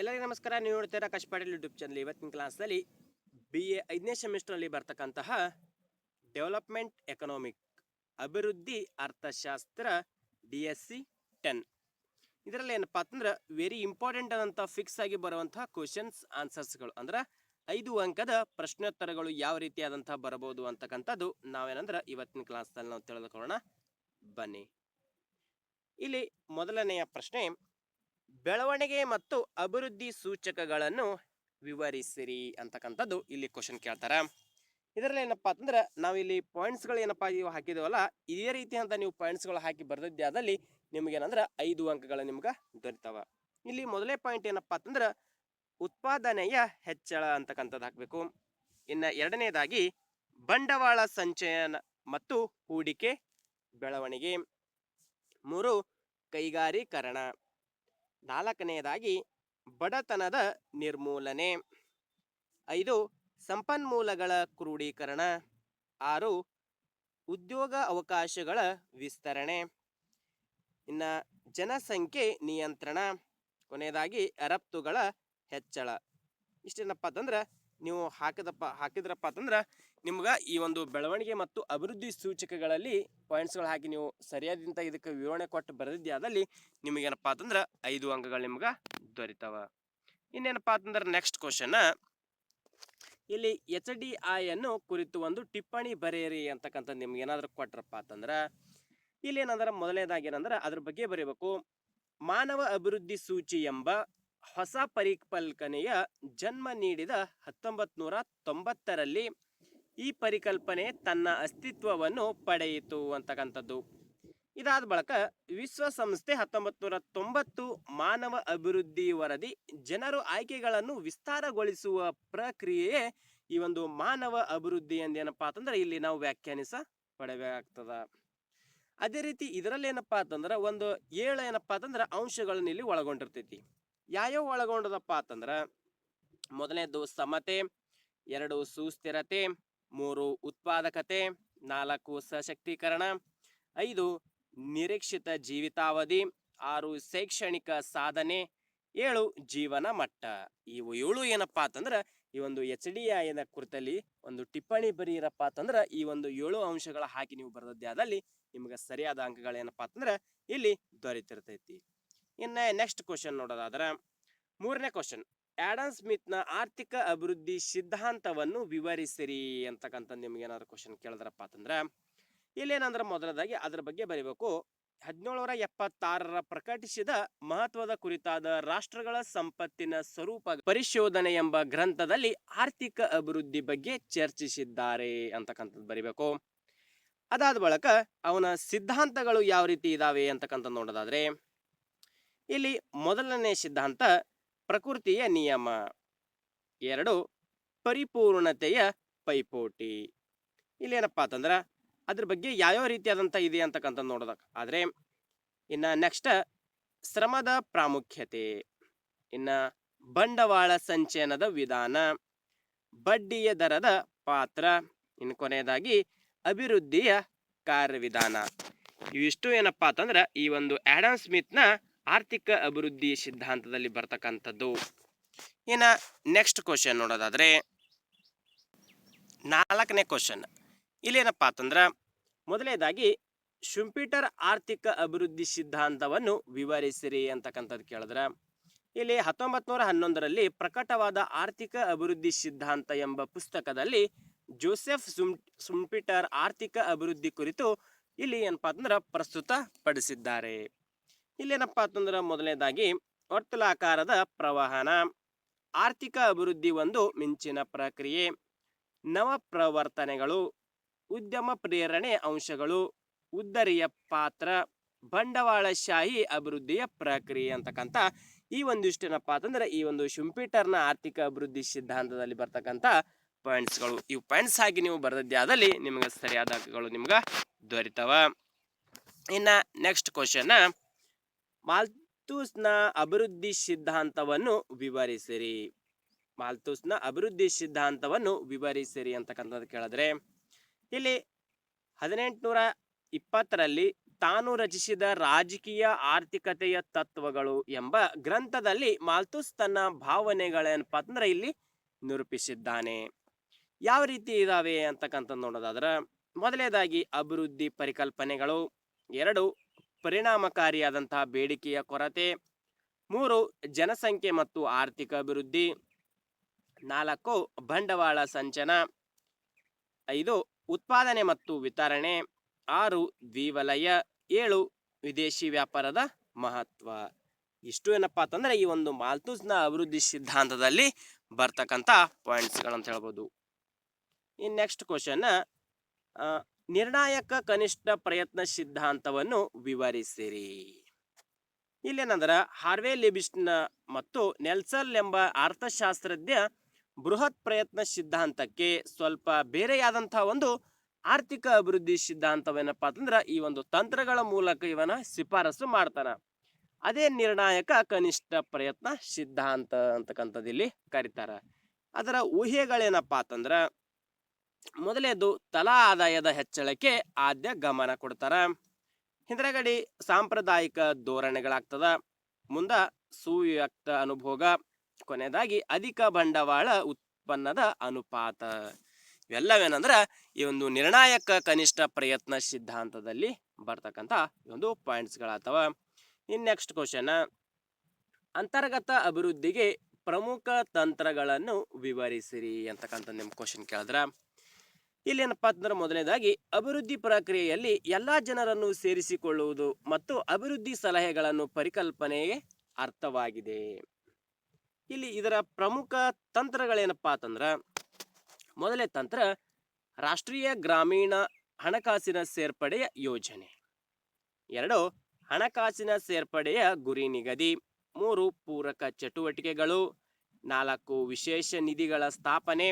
ಎಲ್ಲರಿಗೂ ನಮಸ್ಕಾರ. ನೀವು ನೋಡ್ತೀರಾ ಆಕಾಶ್ ಪಾಟೀಲ್ ಯೂಟ್ಯೂಬ್ ಚಾನಲ್ ಇವತ್ತಿನ ಕ್ಲಾಸ್ನಲ್ಲಿ ಬಿ ಎ ಐದನೇ ಸೆಮಿಸ್ಟ್ರಲ್ಲಿ ಬರ್ತಕ್ಕಂತಹ ಡೆವಲಪ್ಮೆಂಟ್ ಎಕನಾಮಿಕ್ ಅಭಿವೃದ್ಧಿ, ಅರ್ಥಶಾಸ್ತ್ರ ಡಿ ಎಸ್ ಸಿ ಟೆನ್ ಇದರಲ್ಲಿ ಏನಪ್ಪಾ ಅಂತಂದ್ರೆ ವೆರಿ ಇಂಪಾರ್ಟೆಂಟ್ ಆದಂಥ ಫಿಕ್ಸ್ ಆಗಿ ಬರುವಂತಹ ಕ್ವಶನ್ಸ್ ಆನ್ಸರ್ಸ್ಗಳು ಅಂದ್ರೆ ಐದು ಅಂಕದ ಪ್ರಶ್ನೋತ್ತರಗಳು ಯಾವ ರೀತಿಯಾದಂಥ ಬರಬಹುದು ಅಂತಕ್ಕಂಥದ್ದು ನಾವೇನಂದ್ರೆ ಇವತ್ತಿನ ಕ್ಲಾಸ್ನಲ್ಲಿ ನಾವು ತಿಳಿದುಕೊಳ್ಳೋಣ ಬನ್ನಿ. ಇಲ್ಲಿ ಮೊದಲನೆಯ ಪ್ರಶ್ನೆ ಬೆಳವಣಿಗೆ ಮತ್ತು ಅಭಿವೃದ್ಧಿ ಸೂಚಕಗಳನ್ನು ವಿವರಿಸಿರಿ ಅಂತಕ್ಕಂಥದ್ದು ಇಲ್ಲಿ ಕ್ವಶನ್ ಕೇಳ್ತಾರೆ. ಇದರಲ್ಲಿ ಏನಪ್ಪಾ ಅಂತಂದ್ರೆ ನಾವು ಇಲ್ಲಿ ಪಾಯಿಂಟ್ಸ್ಗಳು ಏನಪ್ಪಾ ಇವು ಹಾಕಿದವಲ್ಲ, ಇದೇ ರೀತಿ ಅಂತ ನೀವು ಪಾಯಿಂಟ್ಸ್ಗಳು ಹಾಕಿ ಬರ್ದಿದ್ದೆ ಆದಲ್ಲಿ ನಿಮ್ಗೇನಂದ್ರೆ ಐದು ಅಂಕಗಳು ನಿಮ್ಗೆ ದೊರಿತಾವ. ಇಲ್ಲಿ ಮೊದಲೇ ಪಾಯಿಂಟ್ ಏನಪ್ಪಾ ಅಂತಂದ್ರೆ ಉತ್ಪಾದನೆಯ ಹೆಚ್ಚಳ ಅಂತಕ್ಕಂಥದ್ದು ಹಾಕಬೇಕು. ಇನ್ನು ಎರಡನೇದಾಗಿ ಬಂಡವಾಳ ಸಂಚಯನ ಮತ್ತು ಹೂಡಿಕೆ ಬೆಳವಣಿಗೆ. ಮೂರು ಕೈಗಾರೀಕರಣ. ನಾಲ್ಕನೆಯದಾಗಿ ಬಡತನದ ನಿರ್ಮೂಲನೆ. ಐದು, ಸಂಪನ್ಮೂಲಗಳ ಕ್ರೋಢೀಕರಣ ಆರು, ಉದ್ಯೋಗ ಅವಕಾಶಗಳ ವಿಸ್ತರಣೆ. ಇನ್ನು ಜನಸಂಖ್ಯೆ ನಿಯಂತ್ರಣ. ಕೊನೆಯದಾಗಿ ರಫ್ತುಗಳ ಹೆಚ್ಚಳ. ಇಷ್ಟೇನಪ್ಪ ಅಂತಂದ್ರೆ, ನೀವು ಹಾಕಿದಪ್ಪ, ಹಾಕಿದ್ರಪ್ಪ ಅಂತಂದ್ರೆ ನಿಮ್ಗೆ ಈ ಒಂದು ಬೆಳವಣಿಗೆ ಮತ್ತು ಅಭಿವೃದ್ಧಿ ಸೂಚಕಗಳಲ್ಲಿ ಪಾಯಿಂಟ್ಸ್ಗಳು ಹಾಕಿ ನೀವು ಸರಿಯಾದಂಥ ಇದಕ್ಕೆ ವಿವರಣೆ ಕೊಟ್ಟು ಬರೆದಿದ್ದೆ ಆದಲ್ಲಿ ನಿಮಗೇನಪ್ಪ ಅಂತಂದ್ರೆ ಐದು ಅಂಕಗಳು ನಿಮ್ಗೆ ದೊರೀತಾವ. ಇನ್ನೇನಪ್ಪ ಅಂತಂದ್ರೆ ನೆಕ್ಸ್ಟ್ ಕ್ವಶನ್ ಇಲ್ಲಿ ಎಚ್ ಡಿ ಐ ಅನ್ನು ಕುರಿತು ಒಂದು ಟಿಪ್ಪಣಿ ಬರೆಯಿರಿ ಅಂತಕ್ಕಂಥದ್ದು ನಿಮ್ಗೆ ಏನಾದರೂ ಕೊಟ್ರಪ್ಪ ಅಂತಂದ್ರೆ ಇಲ್ಲಿ ಏನಂದ್ರೆ ಮೊದಲನೇದಾಗಿ ಏನಂದ್ರೆ ಅದ್ರ ಬಗ್ಗೆ ಬರೀಬೇಕು. ಮಾನವ ಅಭಿವೃದ್ಧಿ ಸೂಚಿ ಎಂಬ ಹೊಸ ಪರಿಕಲ್ಪನೆಯ ಜನ್ಮ ನೀಡಿದ ಹತ್ತೊಂಬತ್ತು ನೂರ ತೊಂಬತ್ತರಲ್ಲಿ ಈ ಪರಿಕಲ್ಪನೆ ತನ್ನ ಅಸ್ತಿತ್ವವನ್ನು ಪಡೆಯಿತು ಅಂತಕ್ಕಂಥದ್ದು. ಇದಾದ ಬಳಿಕ ವಿಶ್ವಸಂಸ್ಥೆ ಹತ್ತೊಂಬತ್ತು ನೂರ ತೊಂಬತ್ತು ಮಾನವ ಅಭಿವೃದ್ಧಿ ವರದಿ ಜನರು ಆಯ್ಕೆಗಳನ್ನು ವಿಸ್ತಾರಗೊಳಿಸುವ ಪ್ರಕ್ರಿಯೆಯೇ ಈ ಒಂದು ಮಾನವ ಅಭಿವೃದ್ಧಿ ಎಂದೇನಪ್ಪ ಅಂತಂದ್ರೆ ಇಲ್ಲಿ ನಾವು ವ್ಯಾಖ್ಯಾನಿಸ ಪಡಬೇಕಾಗ್ತದ. ಅದೇ ರೀತಿ ಇದರಲ್ಲಿ ಏನಪ್ಪಾ ಅಂತಂದ್ರೆ ಒಂದು ಏಳು ಏನಪ್ಪಾ ಅಂತಂದ್ರೆ ಅಂಶಗಳನ್ನ ಇಲ್ಲಿ ಒಳಗೊಂಡಿರ್ತೈತಿ. ಯಾವ್ಯಾವ ಒಳಗೊಂಡದಪ್ಪ ಅಂತಂದ್ರೆ ಮೊದಲನೇದು ಸಮತೆ, ಎರಡು ಸುಸ್ಥಿರತೆ ಮೂರು ಉತ್ಪಾದಕತೆ, ನಾಲ್ಕು ಸಶಕ್ತೀಕರಣ, ಐದು ನಿರೀಕ್ಷಿತ ಜೀವಿತಾವಧಿ, ಆರು ಶೈಕ್ಷಣಿಕ ಸಾಧನೆ, ಏಳು ಜೀವನ ಮಟ್ಟ. ಇವು ಏಳು ಏನಪ್ಪಾ ಅಂತಂದ್ರ, ಈ ಒಂದು ಎಚ್ ಡಿ ಐನ ಕುರಿತಲ್ಲಿ ಒಂದು ಟಿಪ್ಪಣಿ ಬರೀರಪ್ಪ ಅಂತಂದ್ರೆ, ಈ ಒಂದು ಏಳು ಅಂಶಗಳ ಹಾಕಿ ನೀವು ಬರೆದದ್ದೇ ಆದಲ್ಲಿ ನಿಮ್ಗೆ ಸರಿಯಾದ ಏನಪ್ಪಾ ಅಂತಂದ್ರ, ಇಲ್ಲಿ ದೊರೆತಿರ್ತೈತಿ. ಇನ್ನ ನೆಕ್ಸ್ಟ್ ಕ್ವಶನ್ ನೋಡೋದಾದ್ರ, ಮೂರನೇ ಕ್ವಶನ್ ಆಡಮ್ ಸ್ಮಿತ್ನ ಆರ್ಥಿಕ ಅಭಿವೃದ್ಧಿ ಸಿದ್ಧಾಂತವನ್ನು ವಿವರಿಸಿರಿ ಅಂತಕ್ಕಂಥ ನಿಮ್ಗೆ ಏನಾದ್ರು ಕ್ವಶನ್ ಕೇಳಿದ್ರಪ್ಪ ಅಂತಂದ್ರೆ, ಇಲ್ಲೇನಂದ್ರೆ ಮೊದಲದಾಗಿ ಅದರ ಬಗ್ಗೆ ಬರೀಬೇಕು. ಹದಿನೇಳರ ಎಪ್ಪತ್ತಾರರ ಪ್ರಕಟಿಸಿದ ಮಹತ್ವದ ಕುರಿತಾದ ರಾಷ್ಟ್ರಗಳ ಸಂಪತ್ತಿನ ಸ್ವರೂಪ ಪರಿಶೋಧನೆ ಎಂಬ ಗ್ರಂಥದಲ್ಲಿ ಆರ್ಥಿಕ ಅಭಿವೃದ್ಧಿ ಬಗ್ಗೆ ಚರ್ಚಿಸಿದ್ದಾರೆ ಅಂತಕ್ಕಂಥದ್ದು ಬರಿಬೇಕು. ಅದಾದ ಬಳಿಕ ಅವನ ಸಿದ್ಧಾಂತಗಳು ಯಾವ ರೀತಿ ಇದಾವೆ ಅಂತಕ್ಕಂಥ ನೋಡೋದಾದ್ರೆ, ಇಲ್ಲಿ ಮೊದಲನೇ ಸಿದ್ಧಾಂತ ಪ್ರಕೃತಿಯ ನಿಯಮ. ಎರಡು, ಪರಿಪೂರ್ಣತೆಯ ಪೈಪೋಟಿ. ಇಲ್ಲೇನಪ್ಪ ಅಂತಂದ್ರೆ ಅದ್ರ ಬಗ್ಗೆ ಯಾವ್ಯಾವ ರೀತಿಯಾದಂಥ ಇದೆ ಅಂತಕ್ಕಂಥ ನೋಡೋದಕ್ಕೆ ಆದರೆ ಇನ್ನು ನೆಕ್ಸ್ಟ್ ಶ್ರಮದ ಪ್ರಾಮುಖ್ಯತೆ. ಇನ್ನು ಬಂಡವಾಳ ಸಂಚಯನದ ವಿಧಾನ. ಬಡ್ಡಿಯ ದರದ ಪಾತ್ರ. ಇನ್ನು ಕೊನೆಯದಾಗಿ ಅಭಿವೃದ್ಧಿಯ ಕಾರ್ಯವಿಧಾನ. ಇವಿಷ್ಟು ಏನಪ್ಪ ಅಂತಂದ್ರೆ ಈ ಒಂದು ಆ್ಯಡಮ್ ಸ್ಮಿತ್ನ ಆರ್ಥಿಕ ಅಭಿವೃದ್ಧಿ ಸಿದ್ಧಾಂತದಲ್ಲಿ ಬರ್ತಕ್ಕಂಥದ್ದು. ಇನ್ನು ನೆಕ್ಸ್ಟ್ ಕ್ವಶನ್ ನೋಡೋದಾದ್ರೆ, ನಾಲ್ಕನೇ ಕ್ವಶನ್ ಇಲ್ಲೇನಪ್ಪ ಅಂತಂದ್ರೆ ಮೊದಲನೇದಾಗಿ ಶುಂಪಿಟರ್ ಆರ್ಥಿಕ ಅಭಿವೃದ್ಧಿ ಸಿದ್ಧಾಂತವನ್ನು ವಿವರಿಸಿರಿ ಅಂತಕ್ಕಂಥದ್ದು ಕೇಳಿದ್ರೆ, ಇಲ್ಲಿ ಹತ್ತೊಂಬತ್ತು ನೂರ ಹನ್ನೊಂದರಲ್ಲಿ ಪ್ರಕಟವಾದ ಆರ್ಥಿಕ ಅಭಿವೃದ್ಧಿ ಸಿದ್ಧಾಂತ ಎಂಬ ಪುಸ್ತಕದಲ್ಲಿ ಜೋಸೆಫ್ ಸುಂ ಸುಂಪಿಟರ್ ಆರ್ಥಿಕ ಅಭಿವೃದ್ಧಿ ಕುರಿತು ಇಲ್ಲಿ ಏನಪ್ಪಾ ಅಂತಂದ್ರೆ ಪ್ರಸ್ತುತ ಪಡಿಸಿದ್ದಾರೆ ಇಲ್ಲೇನಪ್ಪಾ ಅಂತಂದ್ರೆ ಮೊದಲನೇದಾಗಿ, ವರ್ತುಲಾಕಾರದ ಪ್ರವಹನ. ಆರ್ಥಿಕ ಅಭಿವೃದ್ಧಿ ಒಂದು ಮಿಂಚಿನ ಪ್ರಕ್ರಿಯೆ. ನವ ಪ್ರವರ್ತನೆಗಳು, ಉದ್ಯಮ ಪ್ರೇರಣೆ ಅಂಶಗಳು, ಉದ್ದರಿಯ ಪಾತ್ರ, ಬಂಡವಾಳಶಾಹಿ ಅಭಿವೃದ್ಧಿಯ ಪ್ರಕ್ರಿಯೆ ಅಂತಕ್ಕಂಥ ಈ ಒಂದಿಷ್ಟು ಏನಪ್ಪಾ ಅಂತಂದ್ರೆ, ಈ ಒಂದು ಶುಂಪಿಟರ್ನ ಆರ್ಥಿಕ ಅಭಿವೃದ್ಧಿ ಸಿದ್ಧಾಂತದಲ್ಲಿ ಬರ್ತಕ್ಕಂಥ ಪಾಯಿಂಟ್ಸ್ಗಳು. ಈ ಪಾಯಿಂಟ್ಸ್ ಆಗಿ ನೀವು ಬರೆದದ್ದೇ ಆದಲ್ಲಿ ನಿಮಗೆ ಸರಿಯಾದ ಅಂಕಗಳು ನಿಮ್ಗೆ ದೊರಿತಾವ. ಇನ್ನ ನೆಕ್ಸ್ಟ್ ಕ್ವಶನ್ ಮಾಲ್ತೂಸ್ನ ಅಭಿವೃದ್ಧಿ ಸಿದ್ಧಾಂತವನ್ನು ವಿವರಿಸಿರಿ. ಮಾಲ್ತೂಸ್ನ ಅಭಿವೃದ್ಧಿ ಸಿದ್ಧಾಂತವನ್ನು ವಿವರಿಸಿರಿ ಅಂತಕ್ಕಂಥದ್ದು ಕೇಳಿದ್ರೆ, ಇಲ್ಲಿ ಹದಿನೆಂಟುನೂರ ಇಪ್ಪತ್ತರಲ್ಲಿ ತಾನು ರಚಿಸಿದ ರಾಜಕೀಯ ಆರ್ಥಿಕತೆಯ ತತ್ವಗಳು ಎಂಬ ಗ್ರಂಥದಲ್ಲಿ ಮಾಲ್ತೂಸ್ ತನ್ನ ಭಾವನೆಗಳೇನಪ್ಪ ಅಂದ್ರೆ ಇಲ್ಲಿ ನಿರೂಪಿಸಿದ್ದಾನೆ. ಯಾವ ರೀತಿ ಇದಾವೆ ಅಂತಕ್ಕಂಥದ್ದು ನೋಡೋದಾದ್ರೆ ಮೊದಲನೇದಾಗಿ ಅಭಿವೃದ್ಧಿ ಪರಿಕಲ್ಪನೆಗಳು, ಎರಡು ಪರಿಣಾಮಕಾರಿಯಾದಂತಹ ಬೇಡಿಕೆಯ ಕೊರತೆ. ಮೂರು, ಜನಸಂಖ್ಯೆ ಮತ್ತು ಆರ್ಥಿಕ ಅಭಿವೃದ್ಧಿ. ನಾಲ್ಕು, ಬಂಡವಾಳ ಸಂಚನ. ಐದು, ಉತ್ಪಾದನೆ ಮತ್ತು ವಿತರಣೆ. ಆರು, ದ್ವಿವಲಯ. ಏಳು, ವಿದೇಶಿ ವ್ಯಾಪಾರದ ಮಹತ್ವ. ಇಷ್ಟು ಏನಪ್ಪಾ ಅಂತಂದ್ರೆ ಈ ಒಂದು ಮಾಲ್ತೂಸ್ನ ಅಭಿವೃದ್ಧಿ ಸಿದ್ಧಾಂತದಲ್ಲಿ ಬರ್ತಕ್ಕಂಥ ಪಾಯಿಂಟ್ಸ್ಗಳಂತ ಹೇಳ್ಬೋದು. ಇನ್ ನೆಕ್ಸ್ಟ್ ಕ್ವಶನ್ ನಿರ್ಣಾಯಕ ಕನಿಷ್ಠ ಪ್ರಯತ್ನ ಸಿದ್ಧಾಂತವನ್ನು ವಿವರಿಸಿರಿ. ಇಲ್ಲೇನಂದ್ರೆ ಹಾರ್ವೆ ಲಿಬಿಸ್ಟ್ನ ಮತ್ತು ನೆಲ್ಸಲ್ ಎಂಬ ಅರ್ಥಶಾಸ್ತ್ರಜ್ಞ ಬೃಹತ್ ಪ್ರಯತ್ನ ಸಿದ್ಧಾಂತಕ್ಕೆ ಸ್ವಲ್ಪ ಬೇರೆಯಾದಂತಹ ಒಂದು ಆರ್ಥಿಕ ಅಭಿವೃದ್ಧಿ ಸಿದ್ಧಾಂತವೇನಪ್ಪ ಅಂತಂದ್ರೆ ಈ ಒಂದು ತಂತ್ರಗಳ ಮೂಲಕ ಇವನ ಶಿಫಾರಸು ಮಾಡ್ತಾನ. ಅದೇ ನಿರ್ಣಾಯಕ ಕನಿಷ್ಠ ಪ್ರಯತ್ನ ಸಿದ್ಧಾಂತ ಅಂತಕ್ಕಂಥದ್ದು ಇಲ್ಲಿ ಕರೀತಾರ. ಅದರ ಊಹೆಗಳೇನಪ್ಪ ಅಂತಂದ್ರ ಮೊದಲೇದು ತಲಾ ಆದಾಯದ ಹೆಚ್ಚಳಕ್ಕೆ ಆದ್ಯ ಗಮನ ಕೊಡ್ತಾರ. ಹಿಂದ್ರಗಡಿ ಸಾಂಪ್ರದಾಯಿಕ ಧೋರಣೆಗಳಾಗ್ತದ. ಮುಂದ ಸುವ್ಯಕ್ತ ಅನುಭೋಗ ಕೊನೆಯದಾಗಿ ಅಧಿಕ ಬಂಡವಾಳ ಉತ್ಪನ್ನದ ಅನುಪಾತ. ಇವೆಲ್ಲವೇನಂದ್ರ ಈ ಒಂದು ನಿರ್ಣಾಯಕ ಕನಿಷ್ಠ ಪ್ರಯತ್ನ ಸಿದ್ಧಾಂತದಲ್ಲಿ ಬರ್ತಕ್ಕಂಥ ಒಂದು ಪಾಯಿಂಟ್ಸ್ಗಳಾಗ್ತವ ಇನ್ ನೆಕ್ಸ್ಟ್ ಕ್ವಶನ್ ಅಂತರ್ಗತ ಅಭಿವೃದ್ಧಿಗೆ ಪ್ರಮುಖ ತಂತ್ರಗಳನ್ನು ವಿವರಿಸಿರಿ ಅಂತಕ್ಕಂಥ ನಿಮ್ಮ ಕ್ವಶನ್ ಕೇಳಿದ್ರ. ಇಲ್ಲೇನಪ್ಪ ಅಂತಂದ್ರೆ ಮೊದಲನೇದಾಗಿ ಅಭಿವೃದ್ಧಿ ಪ್ರಕ್ರಿಯೆಯಲ್ಲಿ ಎಲ್ಲ ಜನರನ್ನು ಸೇರಿಸಿಕೊಳ್ಳುವುದು ಮತ್ತು ಅಭಿವೃದ್ಧಿ ಸಲಹೆಗಳನ್ನು ಪರಿಕಲ್ಪನೆಗೆ ಅರ್ಥವಾಗಿದೆ. ಇಲ್ಲಿ ಇದರ ಪ್ರಮುಖ ತಂತ್ರಗಳೇನಪ್ಪ ಅಂತಂದ್ರ ಮೊದಲನೇ ತಂತ್ರ ರಾಷ್ಟ್ರೀಯ ಗ್ರಾಮೀಣ ಹಣಕಾಸಿನ ಸೇರ್ಪಡೆಯ ಯೋಜನೆ. ಎರಡು, ಹಣಕಾಸಿನ ಸೇರ್ಪಡೆಯ ಗುರಿ ನಿಗದಿ. ಮೂರು, ಪೂರಕ ಚಟುವಟಿಕೆಗಳು. ನಾಲ್ಕು, ವಿಶೇಷ ನಿಧಿಗಳ ಸ್ಥಾಪನೆ.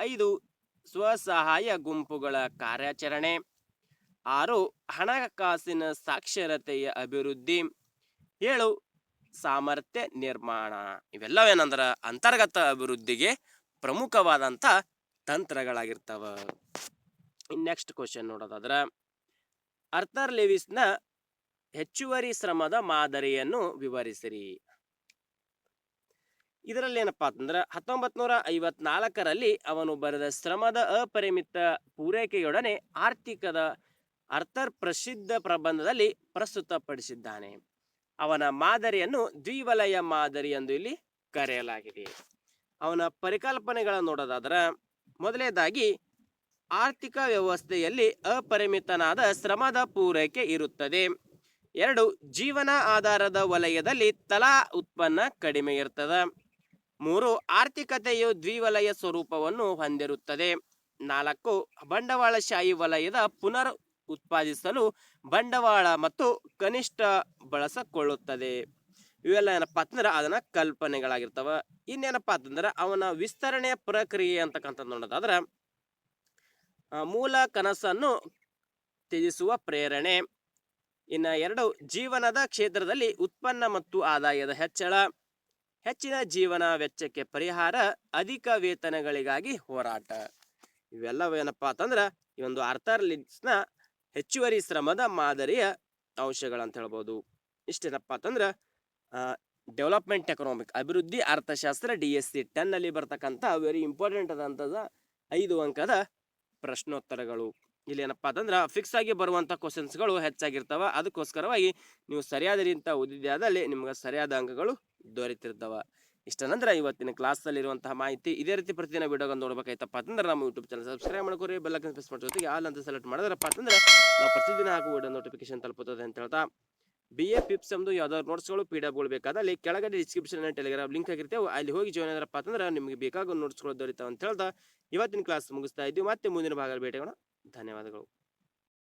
ಐದು ಸ್ವಸಹಾಯ ಗುಂಪುಗಳ ಕಾರ್ಯಾಚರಣೆ. ಆರು ಹಣಕಾಸಿನ ಸಾಕ್ಷರತೆಯ ಅಭಿವೃದ್ಧಿ. ಏಳು, ಸಾಮರ್ಥ್ಯ ನಿರ್ಮಾಣ. ಇವೆಲ್ಲವೇನಂದ್ರ ಅಂತರ್ಗತ ಅಭಿವೃದ್ಧಿಗೆ ಪ್ರಮುಖವಾದಂಥ ತಂತ್ರಗಳಾಗಿರ್ತಾವ. ನೆಕ್ಸ್ಟ್ ಕ್ವಶನ್ ನೋಡೋದಾದ್ರ ಅರ್ಥರ್ ಲೆವಿಸ್ನ ಹೆಚ್ಚುವರಿ ಶ್ರಮದ ಮಾದರಿಯನ್ನು ವಿವರಿಸಿರಿ. ಇದರಲ್ಲಿ ಏನಪ್ಪಾ ಅಂತಂದ್ರೆ ಹತ್ತೊಂಬತ್ ನೂರ ಐವತ್ನಾಲ್ಕರಲ್ಲಿ ಅವನು ಬರೆದ ಶ್ರಮದ ಅಪರಿಮಿತ ಪೂರೈಕೆಯೊಡನೆ ಆರ್ಥಿಕದ ಅರ್ಥರ್ ಪ್ರಸಿದ್ಧ ಪ್ರಬಂಧದಲ್ಲಿ ಪ್ರಸ್ತುತಪಡಿಸಿದ್ದಾನೆ. ಅವನ ಮಾದರಿಯನ್ನು ದ್ವಿವಲಯ ಮಾದರಿ ಎಂದು ಇಲ್ಲಿ ಕರೆಯಲಾಗಿದೆ. ಅವನ ಪರಿಕಲ್ಪನೆಗಳನ್ನು ನೋಡೋದಾದ್ರೆ ಮೊದಲನೇದಾಗಿ ಆರ್ಥಿಕ ವ್ಯವಸ್ಥೆಯಲ್ಲಿ ಅಪರಿಮಿತನಾದ ಶ್ರಮದ ಪೂರೈಕೆ ಇರುತ್ತದೆ. ಎರಡು, ಜೀವನ ಆಧಾರದ ವಲಯದಲ್ಲಿ ತಲಾ ಉತ್ಪನ್ನ ಕಡಿಮೆ ಇರ್ತದೆ. ಮೂರು ಆರ್ಥಿಕತೆಯು ದ್ವಿವಲಯ ಸ್ವರೂಪವನ್ನು ಹೊಂದಿರುತ್ತದೆ. ನಾಲ್ಕು ಬಂಡವಾಳಶಾಹಿ ವಲಯದ ಪುನರ್ ಉತ್ಪಾದಿಸಲು ಬಂಡವಾಳ ಮತ್ತು ಕನಿಷ್ಠ ಬಳಸಿಕೊಳ್ಳುತ್ತದೆ. ಇವೆಲ್ಲ ಏನಪ್ಪ ಅಂತಂದ್ರೆ ಅದನ್ನ ಕಲ್ಪನೆಗಳಾಗಿರ್ತಾವ. ಇನ್ನೇನಪ್ಪ ಅಂತಂದ್ರೆ ಅವನ ವಿಸ್ತರಣೆಯ ಪ್ರಕ್ರಿಯೆ ಅಂತಕ್ಕಂಥದ್ದು ನೋಡೋದಾದ್ರೆ ಮೂಲ ಕನಸನ್ನು ತ್ಯಜಿಸುವ ಪ್ರೇರಣೆ. ಇನ್ನ ಎರಡು ಜೀವನದ ಕ್ಷೇತ್ರದಲ್ಲಿ ಉತ್ಪನ್ನ ಮತ್ತು ಆದಾಯದ ಹೆಚ್ಚಳ. ಹೆಚ್ಚಿನ ಜೀವನ ವೆಚ್ಚಕ್ಕೆ ಪರಿಹಾರ, ಅಧಿಕ ವೇತನಗಳಿಗಾಗಿ ಹೋರಾಟ. ಇವೆಲ್ಲವೇನಪ್ಪ ಅಂತಂದ್ರೆ, ಈ ಒಂದು ಆರ್ಥರ್ ಲಿಂಕ್ಸ್ನ ಹೆಚ್ಚುವರಿ ಶ್ರಮದ ಮಾದರಿಯ ಅಂತ ಹೇಳ್ಬೋದು. ಇಷ್ಟೇನಪ್ಪ ಅಂತಂದ್ರೆ ಡೆವಲಪ್ಮೆಂಟ್ ಎಕನಾಮಿಕ್, ಅಭಿವೃದ್ಧಿ ಅರ್ಥಶಾಸ್ತ್ರ ಡಿ ಎಸ್ ಸಿ ಟೆನ್ನಲ್ಲಿ ಬರ್ತಕ್ಕಂಥ ವೆರಿ ಇಂಪಾರ್ಟೆಂಟ್ ಆದಂಥದ ಐದು ಅಂಕದ ಪ್ರಶ್ನೋತ್ತರಗಳು. ಇಲ್ಲಿ ಏನಪ್ಪಾ ಅಂತಂದ್ರೆ ಫಿಕ್ಸ್ ಆಗಿ ಬರುವಂಥ ಕ್ವಶನ್ಸ್ಗಳು ಹೆಚ್ಚಾಗಿರ್ತವೆ. ಅದಕ್ಕೋಸ್ಕರವಾಗಿ ನೀವು ಸರಿಯಾದ ರೀತಿಯ ಓದಿದ್ದೆ ಆದಲ್ಲಿ ನಿಮ್ಗೆ ಸರಿಯಾದ ಅಂಕಗಳು ದೊರೆತಿರ್ತಾವ. ಇಷ್ಟ ನಂತರ ಇವತ್ತಿನ ಕ್ಲಾಸಲ್ಲಿರುವಂತಹ ಮಾಹಿತಿ ಇದೇ ರೀತಿ ಪ್ರತಿದಿನ ವಿಡಿಯೋಗಳನ್ನು ನೋಡ್ಬೇಕಾಯ್ತಪ್ಪ ಅಂತಂದ್ರೆ ನಮ್ಮ ಯೂಟ್ಯೂಬ್ ಚಾನಲ್ ಸಬ್ಸ್ಕ್ರೈಬ್ ಮಾಡ್ಕೊರಿ ಬೆಲ್ಲಕ್ಕನ್ ಪ್ರೆಸ್ ಮಾಡೋ ಜೊತೆಗೆ ಆಲ್ ಅಂತ ಸೆಲೆಕ್ಟ್ ಮಾಡಿದ್ರಪ್ಪ ಅಂತಂದ್ರೆ ನಾವು ಪ್ರತಿದಿನ ಹಾಕುವ ವಿಡಿಯೋ ನೋಟಿಫಿಕೇಶನ್ ತಲುಪುತ್ತದೆ ಅಂತ ಹೇಳ್ತಾ. ಬಿ ಎ ಪಿಪ್ಸ್ ಎಂದು ಯಾವ್ದಾದ್ರು ನೋಟ್ಸ್ಗಳು ಪಿ ಡಬ್ಗಳು ಬೇಕಾದಲ್ಲಿ ಕೆಳಗಡೆ ಡಿಸ್ಕ್ರಿಪ್ಷನ್ ಟೆಲಿಗ್ರಾಮ್ ಲಿಂಕ್ ಆಗಿರ್ತೇವೆ ಅಲ್ಲಿ ಹೋಗಿ ಜಾಯ್ನ್ ಆದ್ರಪ್ಪ ಅಂತಂದ್ರೆ ನಿಮಗೆ ಬೇಕಾಗೋ ನೋಟ್ಸ್ಗಳು ದೊರೀತಾವ ಅಂತ ಹೇಳ್ತಾ. ಇವತ್ತಿನ ಕ್ಲಾಸ್ ಮುಗಿಸ್ತಾ ಇದ್ದೀವಿ. ಮತ್ತೆ ಮುಂದಿನ ಭಾಗ ಭೇಟಿಯಾಗೋಣ. ಧನ್ಯವಾದಗಳು.